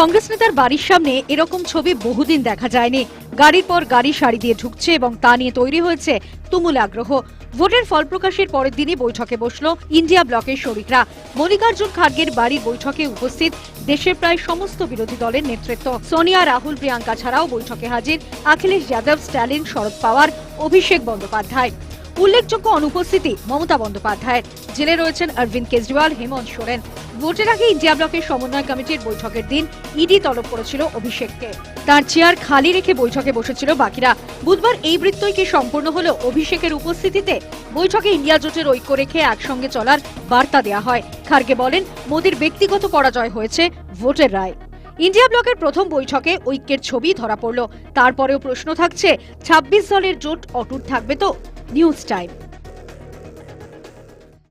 কংগ্রেস নেতার বাড়ির সামনে এরকম ছবি বহুদিন দেখা যায়নি। গাড়ির পর গাড়ি সারি দিয়ে ঢুকছে এবং তা নিয়ে তৈরি হয়েছে তুমুল আগ্রহ। ভোটের ফল প্রকাশের পরের দিনই বৈঠকে বসল ইন্ডিয়া ব্লকের শরিকরা মল্লিকার্জুন খার্গের বাড়ির বৈঠকে উপস্থিত দেশের প্রায় সমস্ত বিরোধী দলের নেতৃত্ব। সোনিয়া, রাহুল, প্রিয়াঙ্কা ছাড়াও বৈঠকে হাজির। অখিলেশ যাদব, স্ট্যালিন, শরদ পাওয়ার, অভিষেক বন্দ্যোপাধ্যায়। উল্লেখযোগ্য অনুপস্থিতি মমতা বন্দ্যোপাধ্যায়ের। জেলে রয়েছেন অরবিন্দ কেজরিওয়াল, হেমন্ত সোরেন। ভোটের আগে ইন্ডিয়া ব্লকের সমন্বয় কমিটির বৈঠকের দিন ইডি তলব করেছিল অভিষেককে। তার চেয়ার খালি রেখে বৈঠকে বসেছিল বাকিরা। বুধবার এই বৃত্তই কি সম্পূর্ণ হলো অভিষেকের উপস্থিতিতে? বৈঠকে ইন্ডিয়া জোটের ঐক্য রেখে একসঙ্গে চলার বার্তা দেওয়া হয়। খার্গে বলেন, মোদীর ব্যক্তিগত পরাজয় হয়েছে ভোটের রায়। ইন্ডিয়া ব্লকের প্রথম বৈঠকে ঐক্যের ছবি ধরা পড়ল। তারপরেও প্রশ্ন থাকছে ২৬ দলের জোট অটুট থাকবে তো? News time